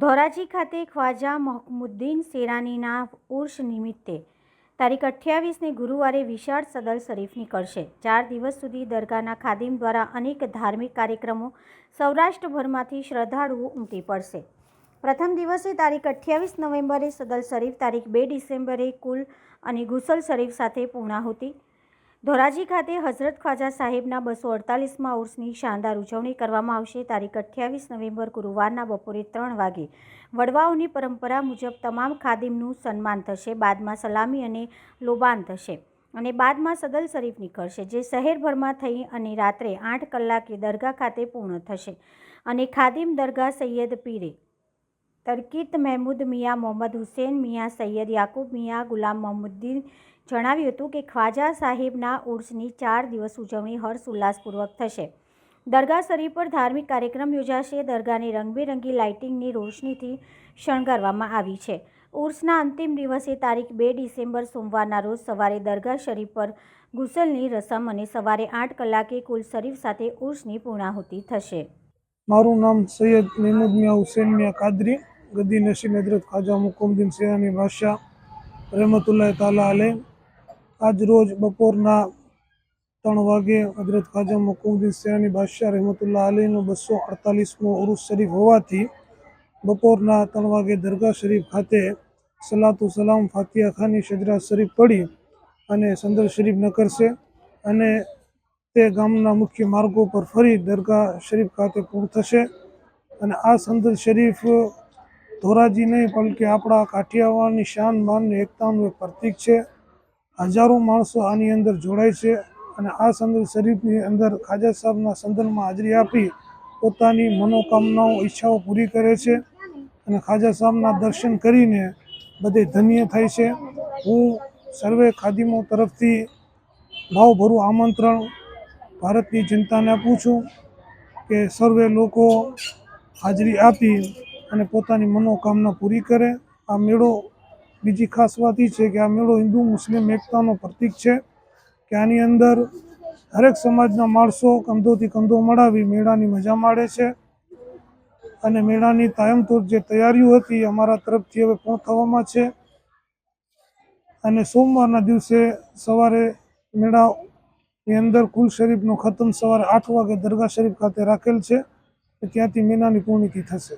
ધોરાજી ખાતે ખ્વાજા મહમુદ્દીન સેરાનીના ઉર્ષ નિમિત્તે તારીખ અઠ્યાવીસને ગુરુવારે વિશાળ સદલ શરીફ નીકળશે. ચાર દિવસ સુધી દરગાહના ખાદિમ દ્વારા અનેક ધાર્મિક કાર્યક્રમો સૌરાષ્ટ્રભરમાંથી શ્રદ્ધાળુઓ ઉમટી પડશે. પ્રથમ દિવસે તારીખ અઠ્યાવીસ નવેમ્બરે સદલ શરીફ, તારીખ બે ડિસેમ્બરે કુલ અને ગુસલ શરીફ સાથે પૂર્ણાહુતિ ધોરાજી ખાતે હઝરત ખ્વાજા સાહેબના બસો અડતાલીસમાં ઉર્સની શાનદાર ઉજવણી કરવામાં આવશે. તારીખ અઠ્યાવીસ નવેમ્બર ગુરુવારના બપોરે ત્રણ વાગે. વડવાઓની પરંપરા મુજબ તમામ ખાદિમનું સન્માન થશે, બાદમાં સલામી અને લોબાન થશે અને બાદમાં સદલ શરીફ નીકળશે, જે શહેરભરમાં થઈ અને રાત્રે આઠ કલાકે દરગાહ ખાતે પૂર્ણ થશે. અને ખાદિમ દરગાહ સૈયદ પીરે તરકીત મહેમૂદ મિયા મોહમ્મદ હુસેન, મિયા સૈયદ યાકુબ, મિયા ગુલામ મોહમ્મદીન જણાવ્યું હતું કે ખ્વાજા સાહેબના ઉર્સની ચાર દિવસ ઉજવણી હર્ષ ઉલ્લાસપૂર્વક થશે. દરગાહ શરીફ પર ધાર્મિક કાર્યક્રમ યોજાશે. દરગાહને રંગબેરંગી લાઇટિંગની રોશનીથી શણગારવામાં આવી છે. ઉર્સના અંતિમ દિવસે તારીખ બે ડિસેમ્બર સોમવારના રોજ સવારે દરગાહ શરીફ પર ગુસલની રસમ અને સવારે આઠ કલાકે કુલ શરીફ સાથે ઉર્સની પૂર્ણાહુતિ થશે. મારું નામ સૈયદ મહેમૂદ મિયા હુસેન મિયા કાદરી, ગદી નસીન હજરત ખાજા મુકુમદીન સેનાની બાદશાહ રહેમતુલ્લાહ તાલા આલે આજ રોજ બપોરના ત્રણ વાગે હજરત ખાજા મુકુમદીન સેનાની બાદશાહ રહેમતુલ્લાહ અલીનો બસો અડતાલીસમો ઉરુસ શરીફ હોવાથી બપોરના ત્રણ વાગે દરગાહ શરીફ ખાતે સલાતુ સલામ ફાતિયા ખાની શજરા શરીફ પડી અને સંદર શરીફ નકરશે અને તે ગામના મુખ્ય માર્ગો પર ફરી દરગાહ શરીફ ખાતે પૂર્ણ થશે. અને આ સંદર શરીફ ધોરાજી નહીં, બલકે આપણા કાઠિયાવાડની શાન, માનની એકતાનું એક પ્રતીક છે. હજારો માણસો આની અંદર જોડાય છે અને આ સંદર્ભ શરીફની અંદર ખાજા સાહેબના સંદર્ભમાં હાજરી આપી પોતાની મનોકામનાઓ, ઈચ્છાઓ પૂરી કરે છે અને ખાજા સાહેબના દર્શન કરીને બધે ધન્ય થાય છે. હું સર્વે ખાદીમો તરફથી ભાવભરું આમંત્રણ ભારતની જનતાને આપું છું કે સર્વે લોકો હાજરી આપી અને પોતાની મનોકામના પૂરી કરે. આ મેળો બીજી ખાસ વાત એ છે કે આ મેળો હિન્દુ, મુસ્લિમ, એકતાનો પ્રતીક છે કે આની અંદર હરેક સમાજના માણસો કંધોથી કંધો મળાવી મેળાની મજા માણે છે. અને મેળાની કાયમતોર જે તૈયારીઓ હતી અમારા તરફથી હવે પૂર્ણ થવામાં છે. અને સોમવારના દિવસે સવારે મેળાની અંદર કુલ શરીફનો ખતમ સવારે આઠ વાગે દરગાહ શરીફ ખાતે રાખેલ છે ત્યાંથી મેળાની પૂર્ણિતિ થશે.